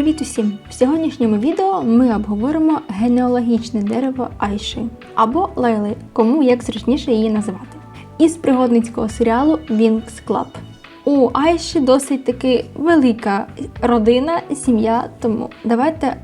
Привіт усім! В сьогоднішньому відео ми обговоримо генеалогічне дерево Айши або Лайли, кому як зручніше її називати. Із пригодницького серіалу Wings Club. У Айші досить таки велика родина, сім'я, тому давайте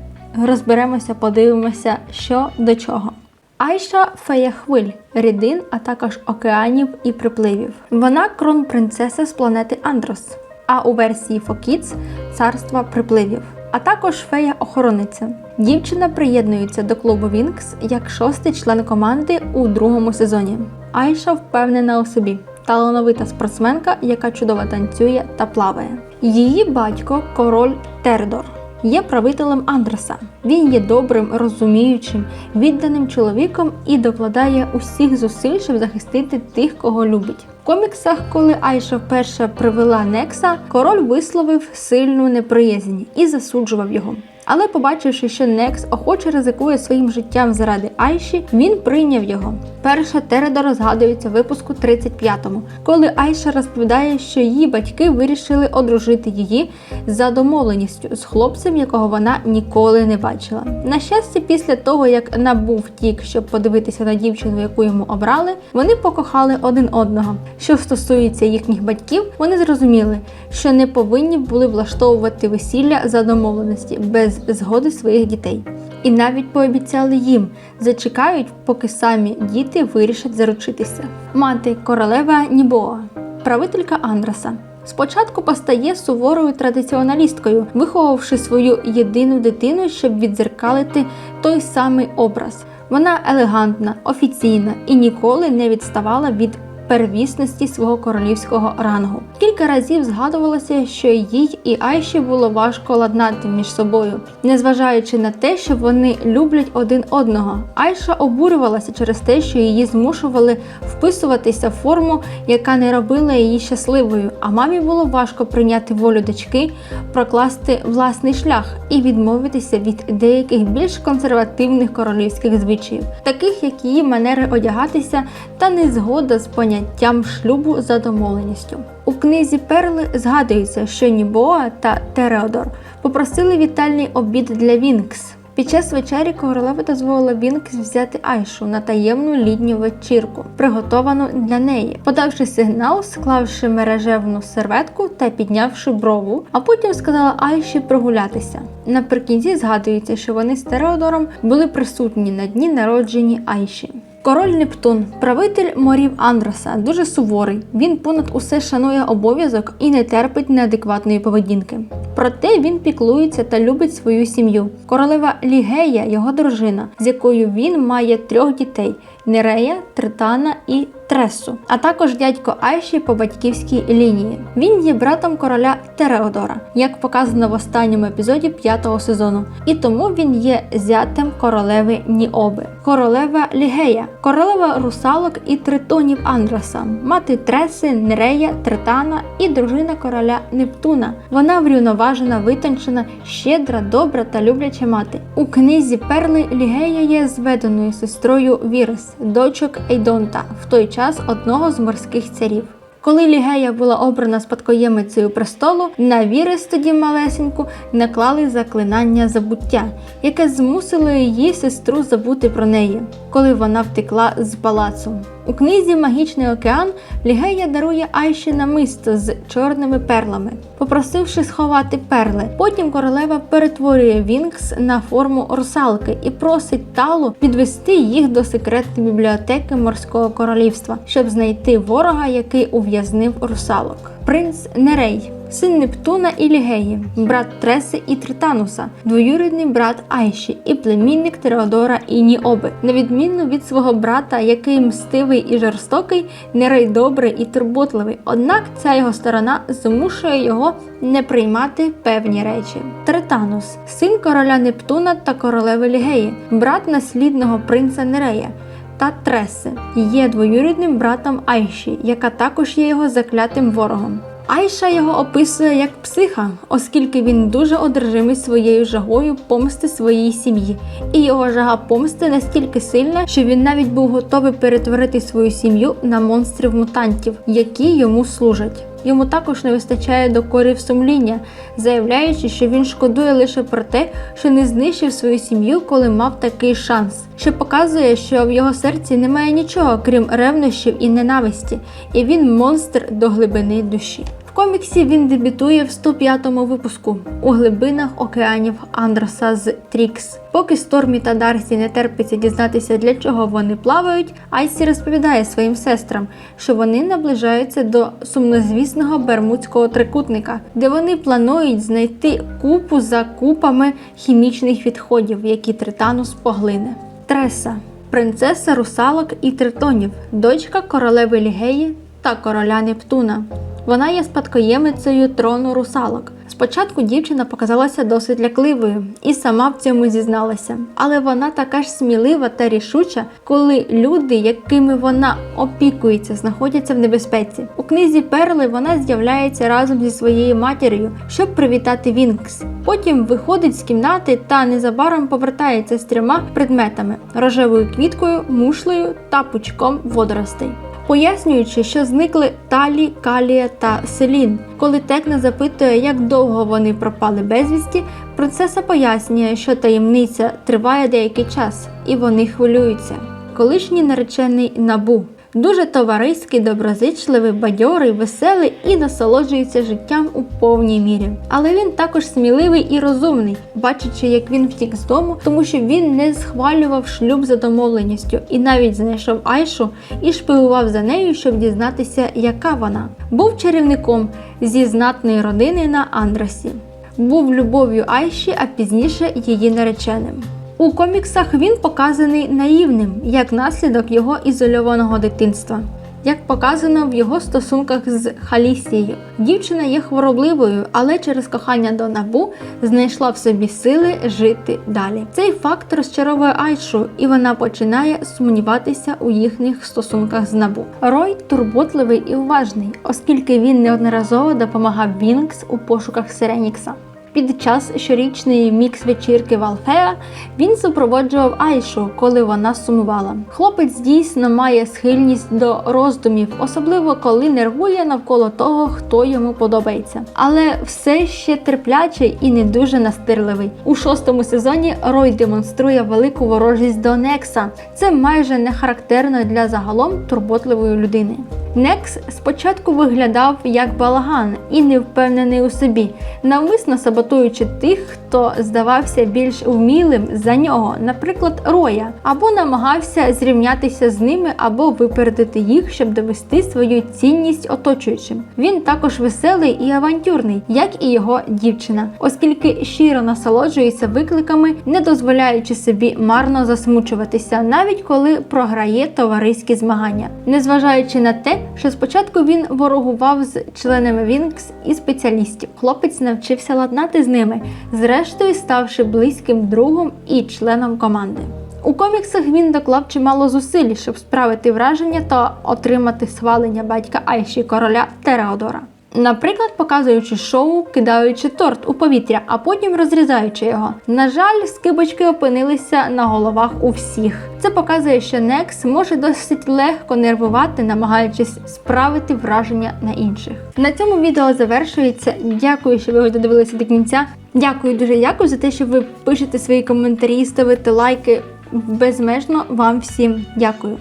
розберемося, подивимося, що до чого. Айша фея хвиль, рідин, а також океанів і припливів. Вона кронпринцеса з планети Андрос, а у версії Фокіц царства припливів. А також фея-охорониця. Дівчина приєднується до клубу Вінкс як шостий член команди у другому сезоні. Айша впевнена у собі, талановита спортсменка, яка чудово танцює та плаває. Її батько, король Тердор, є правителем Андреса. Він є добрим, розуміючим, відданим чоловіком і докладає усіх зусиль, щоб захистити тих, кого любить. В коміксах, коли Айша вперше привела Некса, король висловив сильну неприязнь і засуджував його. Але побачивши, що Некс охоче ризикує своїм життям заради Айші, він прийняв його. Перша Тередора згадується в випуску 35-му, коли Айша розповідає, що її батьки вирішили одружити її за домовленістю з хлопцем, якого вона ніколи не бачила. На щастя, після того як набув втік, щоб подивитися на дівчину, яку йому обрали, вони покохали один одного. Що стосується їхніх батьків, вони зрозуміли, що не повинні були влаштовувати весілля за домовленості без згоди своїх дітей. І навіть пообіцяли їм зачекають, поки самі діти вирішать заручитися. Мати королева Нібоа, правителька Андраса. Спочатку постає суворою традиціоналісткою, виховавши свою єдину дитину, щоб відзеркалити той самий образ. Вона елегантна, офіційна і ніколи не відставала від первісності свого королівського рангу. Кілька разів згадувалося, що їй і Айші було важко ладнати між собою, незважаючи на те, що вони люблять один одного. Айша обурювалася через те, що її змушували вписуватися в форму, яка не робила її щасливою. А мамі було важко прийняти волю дочки, прокласти власний шлях і відмовитися від деяких більш консервативних королівських звичаїв, таких як її манери одягатися та незгода з поняттям шлюбу за домовленістю. У книзі Перли згадується, що Нібоа та Тереодор попросили вітальний обід для Вінкс. Під час вечері королева дозволила Вінкс взяти Айшу на таємну літню вечірку, приготовану для неї, подавши сигнал, склавши мережевну серветку та піднявши брову, а потім сказала Айші прогулятися. Наприкінці згадується, що вони з Тереодором були присутні на дні народжені Айші. Король Нептун, правитель морів Андроса, дуже суворий. Він понад усе шанує обов'язок і не терпить неадекватної поведінки. Проте він піклується та любить свою сім'ю. Королева Лігея, його дружина, з якою він має трьох дітей: Нерея, Тритана і Тресу, а також дядько Айші по батьківській лінії. Він є братом короля Тереодора, як показано в останньому епізоді п'ятого сезону. І тому він є зятем королеви Ніоби, королева Лігея, королева русалок і тритонів Андроса, мати Треси, Нерея, Тритана і дружина короля Нептуна. Вона врівноважена, витончена, щедра, добра та любляча мати. У книзі Перли Лігея є зведеною сестрою Вірес, дочок Ейдонта, в той час одного з морських царів. Коли Лігея була обрана спадкоємицею престолу, на Вірис тоді малесеньку наклали заклинання забуття, яке змусило її сестру забути про неї, коли вона втекла з палацу. У книзі Магічний океан Лігея дарує Айші намисто з чорними перлами, попросивши сховати перли. Потім королева перетворює Вінкс на форму русалки і просить Талу підвести їх до секретної бібліотеки морського королівства, щоб знайти ворога, який ув'язнив русалок. Принц Нерей. Син Нептуна і Лігеї, брат Треси і Тритануса, двоюрідний брат Айші і племінник Тереодора і Ніоби. На відміну від свого брата, який мстивий і жорстокий, Нерей добрий і турботливий. Однак ця його сторона змушує його не приймати певні речі. Тританус, син короля Нептуна та королеви Лігеї, брат наслідного принца Нерея. Та Треси є двоюрідним братом Айші, яка також є його заклятим ворогом. Айша його описує як психа, оскільки він дуже одержимий своєю жагою помсти своїй сім'ї, і його жага помсти настільки сильна, що він навіть був готовий перетворити свою сім'ю на монстрів мутантів, які йому служать. Йому також не вистачає докорів сумління, заявляючи, що він шкодує лише про те, що не знищив свою сім'ю, коли мав такий шанс, що показує, що в його серці немає нічого, крім ревнощів і ненависті, і він монстр до глибини душі. Коміксі він дебютує в 105-му випуску у глибинах океанів Андроса з Трікс. Поки Стормі та Дарсі не терпиться дізнатися, для чого вони плавають, Айсі розповідає своїм сестрам, що вони наближаються до сумнозвісного Бермудського трикутника, де вони планують знайти купу за купами хімічних відходів, які Тританус поглине. Треса принцеса русалок і тритонів, дочка королеви Лігеї та короля Нептуна. Вона є спадкоємицею трону русалок. Спочатку дівчина показалася досить лякливою і сама в цьому зізналася. Але вона така ж смілива та рішуча, коли люди, якими вона опікується, знаходяться в небезпеці. У книзі Перли вона з'являється разом зі своєю матір'ю, щоб привітати Вінкс. Потім виходить з кімнати та незабаром повертається з трьома предметами: рожевою квіткою, мушлею та пучком водоростей пояснюючи, що зникли Талі, Калія та Селін. Коли Текна запитує, як довго вони пропали безвісті, принцеса пояснює, що таємниця триває деякий час, і вони хвилюються. Колишній наречений набу. Дуже товариський, доброзичливий, бадьорий, веселий і насолоджується життям у повній мірі. Але він також сміливий і розумний, бачачи, як він втік з дому, тому що він не схвалював шлюб за домовленістю і навіть знайшов Айшу і шпигував за нею, щоб дізнатися, яка вона. Був чарівником зі знатної родини на Андросі. Був любов'ю Айші, а пізніше її нареченим. У коміксах він показаний наївним як наслідок його ізольованого дитинства. Як показано в його стосунках з Халісією, дівчина є хворобливою, але через кохання до набу знайшла в собі сили жити далі. Цей факт розчаровує Айшу, і вона починає сумніватися у їхніх стосунках з набу. Рой турботливий і уважний, оскільки він неодноразово допомагав Вінкс у пошуках Сиренікса. Під час щорічної мікс-вечірки Валфеа він супроводжував Айшу, коли вона сумувала. Хлопець дійсно має схильність до роздумів, особливо коли нервує навколо того, хто йому подобається. Але все ще терплячий і не дуже настирливий. У шостому сезоні Рой демонструє велику ворожість до Некса. Це майже не характерно для загалом турботливої людини. Некс спочатку виглядав як балаган і не впевнений у собі, навмисно саботуючи тих, хто здавався більш вмілим за нього, наприклад, Роя, або намагався зрівнятися з ними, або випередити їх, щоб довести свою цінність оточуючим. Він також веселий і авантюрний, як і його дівчина, оскільки щиро насолоджується викликами, не дозволяючи собі марно засмучуватися, навіть коли програє товариські змагання, незважаючи на те, що спочатку він ворогував з членами Вінкс і спеціалістів. Хлопець навчився ладнати з ними, зрештою ставши близьким другом і членом команди. У коміксах він доклав чимало зусиль, щоб справити враження та отримати схвалення батька Айші короля Тереодора. Наприклад, показуючи шоу, кидаючи торт у повітря, а потім розрізаючи його. На жаль, скибочки опинилися на головах у всіх. Це показує, що Некс може досить легко нервувати, намагаючись справити враження на інших. На цьому відео завершується. Дякую, що ви його додивилися до кінця. Дякую, дуже дякую за те, що ви пишете свої коментарі, ставите лайки. Безмежно вам всім дякую.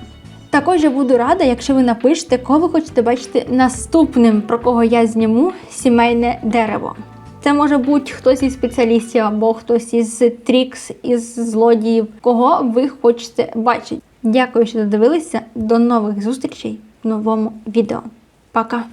Також я буду рада, якщо ви напишете, кого ви хочете бачити наступним, про кого я зніму сімейне дерево. Це може бути хтось із спеціалістів або хтось із трікс, із злодіїв, кого ви хочете бачити. Дякую, що додивилися. До нових зустрічей в новому відео. Пока!